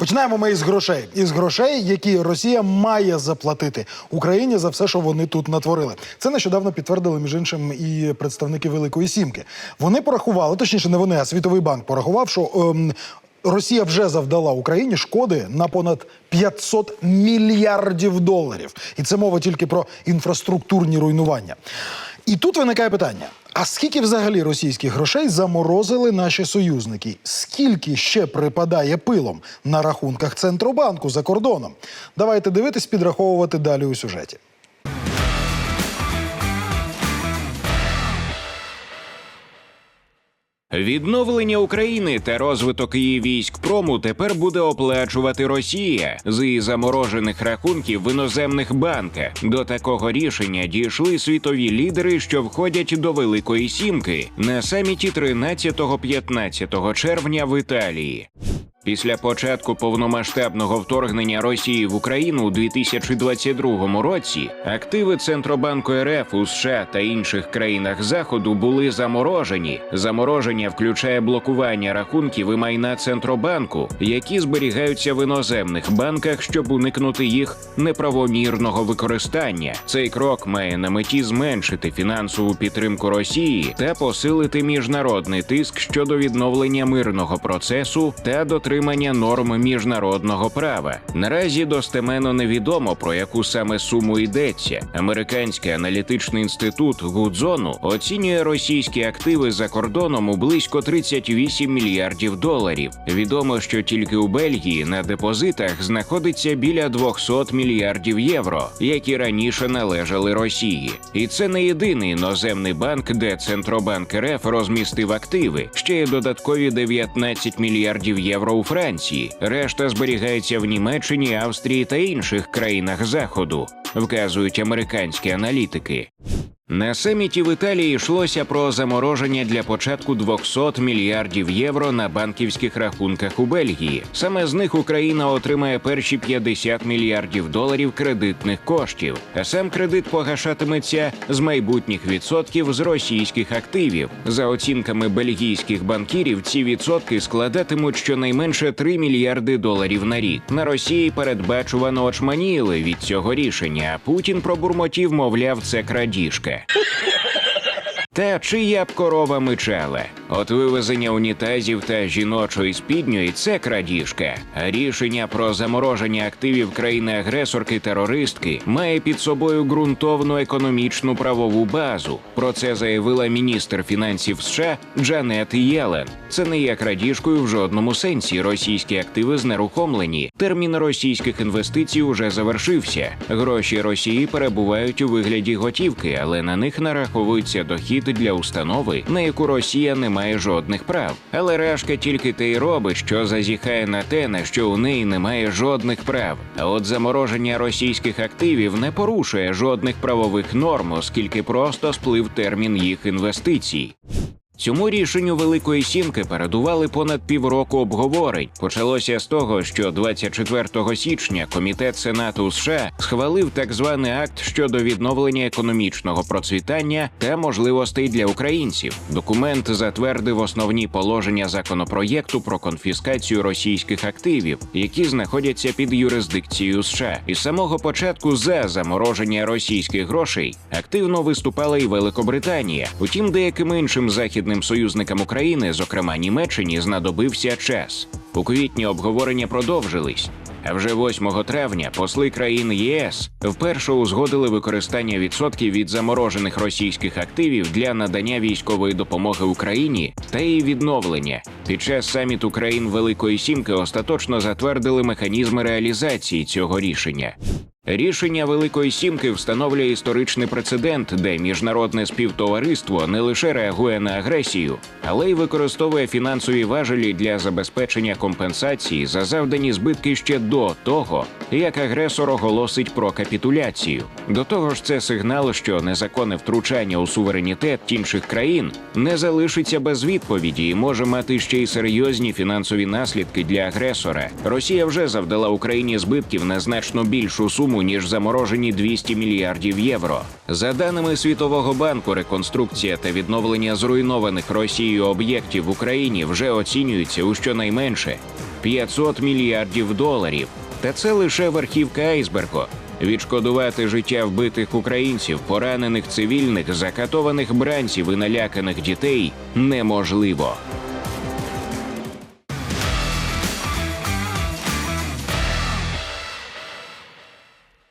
Починаємо ми із грошей. Із грошей, які Росія має заплатити Україні за все, що вони тут натворили. Це нещодавно підтвердили між іншим і представники Великої Сімки. Вони порахували, точніше, не вони, а Світовий банк порахував, що ем, Росія вже завдала Україні шкоди на понад 500 мільярдів доларів. І це мова тільки про інфраструктурні руйнування. І тут виникає питання: а скільки взагалі російських грошей заморозили наші союзники? Скільки ще припадає пилом на рахунках Центробанку за кордоном? Давайте дивитись, підраховувати далі у сюжеті. Відновлення України та розвиток її військ прому тепер буде оплачувати Росія з її заморожених рахунків в іноземних банках. До такого рішення дійшли світові лідери, що входять до Великої Сімки на саміті 13-15 червня в Італії. Після початку повномасштабного вторгнення Росії в Україну у 2022 році активи Центробанку РФ у США та інших країнах Заходу були заморожені. Замороження включає блокування рахунків і майна Центробанку, які зберігаються в іноземних банках, щоб уникнути їх неправомірного використання. Цей крок має на меті зменшити фінансову підтримку Росії та посилити міжнародний тиск щодо відновлення мирного процесу та дотримання норм міжнародного права. Наразі достеменно невідомо про яку саме суму йдеться. Американський аналітичний інститут Гудзону оцінює російські активи за кордоном у близько 38 мільярдів доларів. Відомо, що тільки у Бельгії на депозитах знаходиться біля 200 мільярдів євро, які раніше належали Росії. І це не єдиний іноземний банк, де Центробанк РФ розмістив активи. Ще є додаткові 19 мільярдів євро у Франції. Решта зберігається в Німеччині, Австрії та інших країнах Заходу, вказують американські аналітики. На саміті в Італії йшлося про замороження для початку 200 мільярдів євро на банківських рахунках у Бельгії. Саме з них Україна отримає перші 50 мільярдів доларів кредитних коштів. А сам кредит погашатиметься з майбутніх відсотків з російських активів. За оцінками бельгійських банкірів, ці відсотки складатимуть щонайменше 3 мільярди доларів на рік. На Росії передбачувано очманіли від цього рішення. а Путін пробурмотів, мовляв, це крадіжка. Та чия б корова мичала? От вивезення унітазів та жіночої спідньої це крадіжка. Рішення про замороження активів країни-агресорки терористки має під собою ґрунтовну економічну правову базу. Про це заявила міністр фінансів США Джанет Єлен. Це не є крадіжкою в жодному сенсі. Російські активи знерухомлені. Термін російських інвестицій уже завершився. Гроші Росії перебувають у вигляді готівки, але на них нараховується дохід для установи, на яку Росія не має жодних прав. Але Рашка тільки те й робить, що зазіхає на те, на що у неї немає жодних прав. А от замороження російських активів не порушує жодних правових норм, оскільки просто сплив термін їх інвестицій. Цьому рішенню Великої Сімки передували понад півроку обговорень. Почалося з того, що 24 січня комітет Сенату США схвалив так званий акт щодо відновлення економічного процвітання та можливостей для українців. Документ затвердив основні положення законопроєкту про конфіскацію російських активів, які знаходяться під юрисдикцією США. Із самого початку за замороження російських грошей активно виступала і Великобританія. Утім, деяким іншим західним союзникам України, зокрема Німеччині, знадобився час. У квітні обговорення продовжились. А вже 8 травня посли країн ЄС вперше узгодили використання відсотків від заморожених російських активів для надання військової допомоги Україні та її відновлення. Під час саміту країн Великої Сімки остаточно затвердили механізми реалізації цього рішення. Рішення Великої Сімки встановлює історичний прецедент, де міжнародне співтовариство не лише реагує на агресію, але й використовує фінансові важелі для забезпечення компенсації за завдані збитки ще до того, як агресор оголосить про капітуляцію. До того ж, це сигнал, що незаконне втручання у суверенітет інших країн не залишиться без відповіді і може мати ще й серйозні фінансові наслідки для агресора. Росія вже завдала Україні збитків на значно більшу суму ніж заморожені 200 мільярдів євро. За даними Світового банку, реконструкція та відновлення зруйнованих Росією об'єктів в Україні вже оцінюється у щонайменше 500 мільярдів доларів. Та це лише верхівка айсбергу. Відшкодувати життя вбитих українців, поранених цивільних, закатованих бранців і наляканих дітей неможливо.